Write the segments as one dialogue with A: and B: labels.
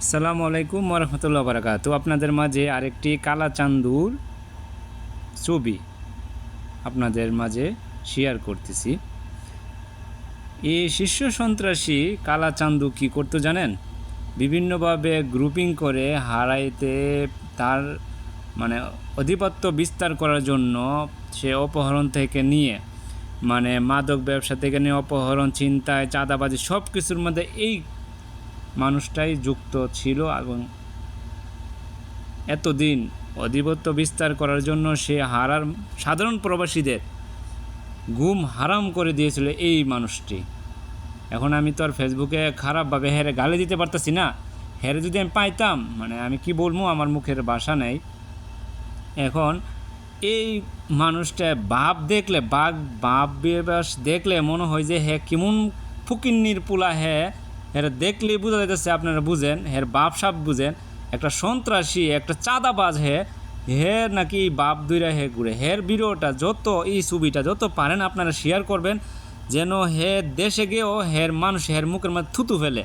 A: আসসালামু আলাইকুম রহমতুল্লাহ বারাকাত। আপনাদের মাঝে আরেকটি কালা চান্দুর ছবি আপনাদের মাঝে শেয়ার করতেছি। এই শীর্ষ সন্ত্রাসী কালা চান্দু কী করতো জানেন? বিভিন্নভাবে গ্রুপিং করে হারাইতে তার মানে আধিপত্য বিস্তার করার জন্য সে অপহরণ থেকে নিয়ে মানে মাদক ব্যবসা থেকে নিয়ে অপহরণ চিন্তায় চাঁদাবাজি সব কিছুর মধ্যে এই মানুষটাই যুক্ত ছিল এবং এতদিন অধিপত্য বিস্তার করার জন্য সে হারার সাধারণ প্রবাসীদের ঘুম হারাম করে দিয়েছিল এই মানুষটি। এখন আমি তো আর ফেসবুকে খারাপভাবে হেরে গালি দিতে পারতেছি না। হেরে যদি আমি পাইতাম মানে আমি কি বলব, আমার মুখের বাসা নেই। এখন এই মানুষটা বাপ দেখলে, বাঘ বাপ বেবাস দেখলে মনে হয় যে হ্যাঁ কেমন ফুকিন্নির পুলা হ্যাঁ এরা দেখলে বোঝা যাইতেছে আপনারা বুঝেন, হের বাপ সাপ বুঝেন, একটা সন্ত্রাসী, একটা চাঁদাবাজ হে হে নাকি বাপ দুইরা হে ঘুরে। হের ভিডিওটা যত এই ছবিটা যত পারেন আপনারা শেয়ার করবেন, যেন হে দেশে গিয়েও হের মানুষ হের মুখের মধ্যে থুতু ফেলে।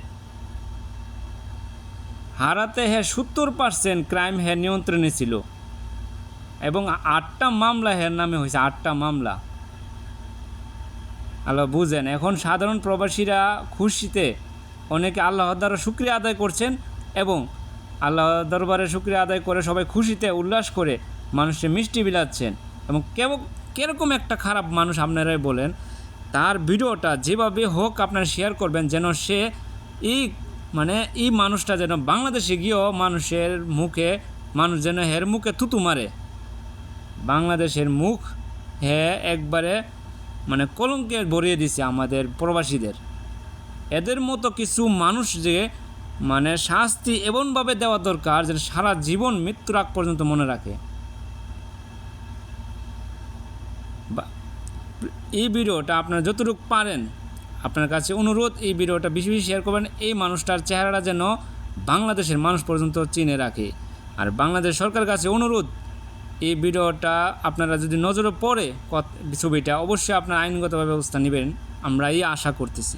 A: হারাতে হে সত্তর পার্সেন্ট ক্রাইম হে নিয়ন্ত্রণে ছিল। এবং আটটা মামলা হের নামে হয়েছে আটটা মামলা। আলো বুঝেন, এখন সাধারণ প্রবাসীরা খুশিতে অনেকে আল্লাহ দ্বারা শুক্রিয়া আদায় করছেন এবং আল্লাহ দরবারে শুক্রিয়া আদায় করে সবাই খুশিতে উল্লাস করে মানুষকে মিষ্টি বিলাচ্ছেন। এবং কেমন কীরকম একটা খারাপ মানুষ আপনারাই বলেন, তার ভিডিওটা যেভাবে হোক আপনারা শেয়ার করবেন যেন সে এই মানে এই মানুষটা যেন বাংলাদেশে গিয়েও মানুষের মুখে, মানুষ যেন হের মুখে থুতু মারে। বাংলাদেশের মুখ হ্যাঁ একবারে মানে কলঙ্কে ভরিয়ে দিছে আমাদের প্রবাসীদের। এদের মতো কিছু মানুষ যে মানে শাস্তি এমনভাবে দেওয়া দরকার যেন সারা জীবন মৃত্যুর আগ পর্যন্ত মনে রাখে। এই ভিডিওটা আপনারা যতটুকু পারেন, আপনার কাছে অনুরোধ, এই ভিডিওটা বেশি বেশি শেয়ার করবেন। এই মানুষটার চেহারাটা যেন বাংলাদেশের মানুষ পর্যন্ত চিনে রাখে। আর বাংলাদেশ সরকার কাছে অনুরোধ, এই ভিডিওটা আপনারা যদি নজরে পড়ে ছবিটা, অবশ্যই আপনার আইনগত ব্যবস্থা নেবেন। আমরা এই আশা করতেছি।